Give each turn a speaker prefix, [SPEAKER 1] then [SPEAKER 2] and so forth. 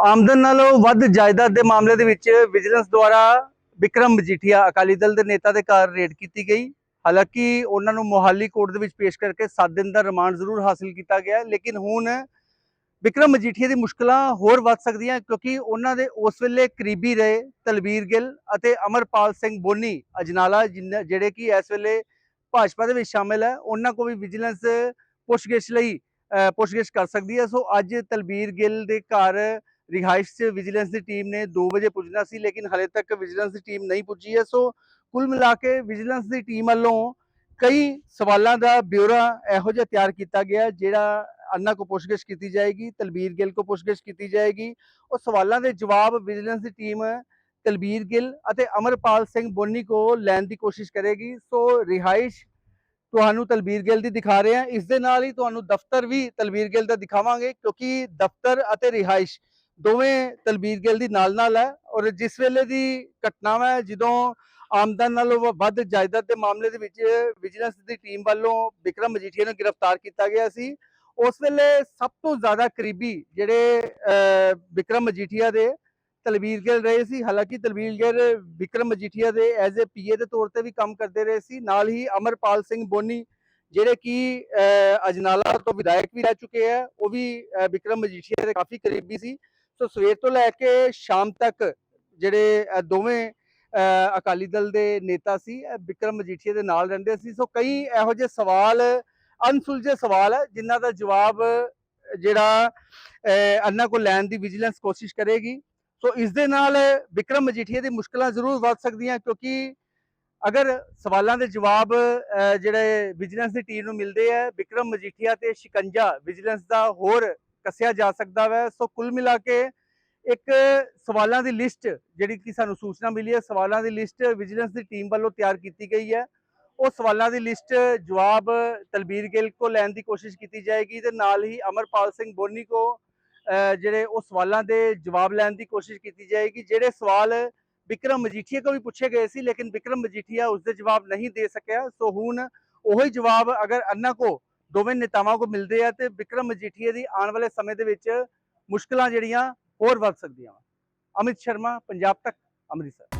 [SPEAKER 1] ਆਮਦਨ ਨਾਲੋਂ ਵੱਧ ਜਾਇਦਾਦ ਦੇ ਮਾਮਲੇ ਦੇ ਵਿੱਚ ਵਿਜੀਲੈਂਸ ਦੁਆਰਾ ਵਿਕਰਮ ਮਜੀਠੀਆ ਅਕਾਲੀ ਦਲ ਦੇ ਨੇਤਾ ਦੇ ਘਰ ਰੇਡ ਕੀਤੀ ਗਈ। ਹਾਲਾਂਕਿ ਉਹਨਾਂ ਨੂੰ ਮੋਹਾਲੀ ਕੋਰਟ ਦੇ ਵਿੱਚ ਪੇਸ਼ ਕਰਕੇ 7 ਦਿਨ ਦਾ ਰਿਮਾਂਡ ਜ਼ਰੂਰ ਹਾਸਲ ਕੀਤਾ ਗਿਆ ਲੇਕਿਨ ਹੁਣ ਵਿਕਰਮ ਮਜੀਠੀਆ ਦੀ ਮੁਸ਼ਕਲਾਂ ਹੋਰ ਵੱਧ ਸਕਦੀਆਂ ਕਿਉਂਕਿ ਉਹਨਾਂ ਦੇ ਉਸ ਵੇਲੇ ਕਰੀਬੀ ਰਹੇ ਤਲਵੀਰ ਗਿੱਲ ਅਤੇ ਅਮਰਪਾਲ ਸਿੰਘ ਬੋਨੀ ਅਜਨਾਲਾ ਜਿਨ੍ਹਾਂ- ਜਿਹੜੇ ਕਿ ਇਸ ਵੇਲੇ ਭਾਜਪਾ ਦੇ ਵਿੱਚ ਸ਼ਾਮਿਲ ਹੈ ਉਹਨਾਂ ਕੋ ਵੀ ਵਿਜੀਲੈਂਸ ਪੁੱਛਗਿੱਛ ਲਈ ਅਹ, ਪੁੱਛਗਿੱਛ ਕਰ ਸਕਦੀ ਹੈ। ਸੋ ਅੱਜ ਤਲਵੀਰ ਗਿੱਲ ਦੇ ਘਰ ਰਿਹਾਇਸ਼ 'ਚ ਵਿਜੀਲੈਂਸ ਦੀ ਟੀਮ ਨੇ 2 ਵਜੇ ਪੁੱਜਣਾ ਸੀ ਲੇਕਿਨ ਹਲੇ ਤੱਕ ਵਿਜੀਲੈਂਸ ਦੀ ਟੀਮ ਨਹੀਂ ਪੁੱਜੀ ਹੈ ਸੋ ਕੁੱਲ ਮਿਲਾ ਕੇ ਵਿਜੀਲੈਂਸ ਦੀ ਟੀਮ ਵੱਲੋਂ ਕਈ ਸਵਾਲਾਂ ਦਾ ਬਿਊਰਾ ਇਹੋ ਜਿਹਾ ਤਿਆਰ ਕੀਤਾ ਗਿਆ ਜਿਹੜਾ ਅੰਨਾ ਕੋ ਪੁੱਛਗਿੱਛ ਕੀਤੀ ਜਾਏਗੀ ਤਲਬੀਰ ਗਿੱਲ ਕੋ ਪੁੱਛਗਿੱਛ ਕੀਤੀ ਜਾਏਗੀ ਉਹ ਸਵਾਲਾਂ ਦੇ ਜਵਾਬ ਵਿਜੀਲੈਂਸ ਦੀ ਟੀਮ ਤਲਬੀਰ ਗਿੱਲ ਅਤੇ ਅਮਰਪਾਲ ਸਿੰਘ ਬੋਨੀ ਕੋ ਲੈਣ ਦੀ ਕੋਸ਼ਿਸ਼ ਕਰੇਗੀ ਸੋ ਰਿਹਾਇਸ਼ ਤੁਹਾਨੂੰ ਤਲਬੀਰ ਗਿੱਲ ਦੀ ਦਿਖਾ ਰਹੇ ਹਾਂ ਇਸ ਦੇ ਨਾਲ ਹੀ ਤੁਹਾਨੂੰ ਦਫ਼ਤਰ ਵੀ ਤਲਬੀਰ ਗਿੱਲ ਦਾ ਦਿਖਾਵਾਂਗੇ ਕਿਉਂਕਿ ਦਫ਼ਤਰ ਅਤੇ ਰਿਹਾਇਸ਼ ਦੋਵੇਂ ਤਲਬੀਰ ਗਿੱਲ ਦੀ ਨਾਲ ਨਾਲ ਹੈ ਔਰ ਜਿਸ ਵੇਲੇ ਦੀ ਘਟਨਾ ਹੈ ਜਦੋਂ ਆਮਦਨ ਨਾਲੋਂ ਵੱਧ ਜਾਇਦਾਦ ਦੇ ਮਾਮਲੇ ਦੇ ਵਿੱਚ ਵਿਜੀਲੈਂਸ ਦੀ ਟੀਮ ਵੱਲੋਂ ਵਿਕਰਮ ਮਜੀਠੀਆ ਨੂੰ ਗ੍ਰਿਫਤਾਰ ਕੀਤਾ ਗਿਆ ਸੀ ਉਸ ਵੇਲੇ ਸਭ ਤੋਂ ਜ਼ਿਆਦਾ ਕਰੀਬੀ ਜਿਹੜੇ ਅਹ, ਵਿਕਰਮ ਮਜੀਠੀਆ ਦੇ ਤਲਬੀਰ ਗਿੱਲ ਰਹੇ ਸੀ ਹਾਲਾਂਕਿ ਤਲਬੀਰ ਗਿੱਲ ਵਿਕਰਮ ਮਜੀਠੀਆ ਦੇ ਐਜ਼ ਅ ਪੀਏ ਦੇ ਤੌਰ ਤੇ ਵੀ ਕੰਮ ਕਰਦੇ ਰਹੇ ਸੀ ਨਾਲ ਹੀ ਅਮਰਪਾਲ ਸਿੰਘ ਬੋਨੀ ਜਿਹੜੇ ਕਿ ਅਜਨਾਲਾ ਤੋਂ ਵਿਧਾਇਕ ਵੀ ਰਹਿ ਚੁੱਕੇ ਹੈ ਉਹ ਵੀ ਅਹ, ਵਿਕਰਮ ਮਜੀਠੀਆ ਦੇ ਕਾਫੀ ਕਰੀਬੀ ਸੀ ਸੋ ਸਵੇਰ ਤੋਂ ਲੈ ਕੇ ਸ਼ਾਮ ਤੱਕ ਜਿਹੜੇ ਦੋਵੇਂ ਅਹ, ਅਕਾਲੀ ਦਲ ਦੇ ਨੇਤਾ ਸੀ ਇਹ ਵਿਕਰਮ ਮਜੀਠੀਆ ਦੇ ਨਾਲ ਰਹਿੰਦੇ ਸੀ। ਸੋ ਕਈ ਇਹੋ ਜਿਹੇ ਸਵਾਲ ਅਨਸੁਲਝੇ ਸਵਾਲ ਹੈ ਜਿਨ੍ਹਾਂ ਦਾ ਜਵਾਬ ਜਿਹੜਾ ਅਹ, ਅੰਨਾ ਕੋ ਲੈਣ ਦੀ ਵਿਜੀਲੈਂਸ ਕੋਸ਼ਿਸ਼ ਕਰੇਗੀ। ਸੋ ਇਸ ਦੇ ਨਾਲ ਵਿਕਰਮ ਮਜੀਠੀਆ ਦੀ ਮੁਸ਼ਕਲਾਂ ਜ਼ਰੂਰ ਵੱਧ ਸਕਦੀਆਂ ਕਿਉਂਕਿ ਅਗਰ ਸਵਾਲਾਂ ਦੇ ਜਵਾਬ ਅਹ, ਜਿਹੜੇ ਵਿਜੀਲੈਂਸ ਦੀ ਟੀਮ ਨੂੰ ਮਿਲਦੇ ਆ ਵਿਕਰਮ ਮਜੀਠੀਆ ਤੇ ਸ਼ਿਕੰਜਾ ਵਿਜੀਲੈਂਸ ਦਾ ਹੋਰ ਕੱਸਿਆ ਜਾ ਸਕਦਾ ਵੈ। ਸੋ ਕੁੱਲ ਮਿਲਾ ਕੇ ਇੱਕ ਸਵਾਲਾਂ ਦੀ ਲਿਸਟ ਜਿਹੜੀ ਕਿ ਸਾਨੂੰ ਸੂਚਨਾ ਮਿਲੀ ਹੈ, ਸਵਾਲਾਂ ਦੀ ਲਿਸਟ ਵਿਜੀਲੈਂਸ ਦੀ ਟੀਮ ਵੱਲੋਂ ਤਿਆਰ ਕੀਤੀ ਗਈ ਹੈ। ਉਹ ਸਵਾਲਾਂ ਦੀ ਲਿਸਟ ਜਵਾਬ ਤਲਬੀਰ ਗਿੱਲ ਕੋ ਲੈਣ ਦੀ ਕੋਸ਼ਿਸ਼ ਕੀਤੀ ਜਾਏਗੀ ਤੇ ਨਾਲ ਹੀ ਅਮਰਪਾਲ ਸਿੰਘ ਬੋਨੀ ਕੋ ਜਿਹੜੇ ਉਹ ਸਵਾਲਾਂ ਦੇ ਜਵਾਬ ਲੈਣ ਦੀ ਕੋਸ਼ਿਸ਼ ਕੀਤੀ ਜਾਏਗੀ, ਜਿਹੜੇ ਸਵਾਲ ਵਿਕਰਮ ਮਜੀਠੀਆ ਕੋ ਵੀ ਪੁੱਛੇ ਗਏ ਸੀ, ਲੇਕਿਨ ਵਿਕਰਮ ਮਜੀਠੀਆ ਉਸ ਦੇ ਜਵਾਬ ਨਹੀਂ ਦੇ ਸਕਿਆ। ਸੋ ਹੁਣ ਉਹੀ ਜਵਾਬ ਅਗਰ ਅੰਨਾ ਕੋ ਦੋਵੇਂ ਨੇਤਾਵਾਂ ਕੋ ਮਿਲਦੇ ਆ ਤੇ ਵਿਕਰਮ ਮਜੀਠੀਆ ਦੀ ਆਉਣ ਵਾਲੇ ਸਮੇਂ ਦੇ ਵਿੱਚ ਮੁਸ਼ਕਲਾਂ ਜਿਹੜੀਆਂ ਹੋਰ ਵੱਧ ਸਕਦੀਆਂ ਵਾਂ। ਅਮਿਤ ਸ਼ਰਮਾ, ਪੰਜਾਬ ਤੱਕ, ਅੰਮ੍ਰਿਤਸਰ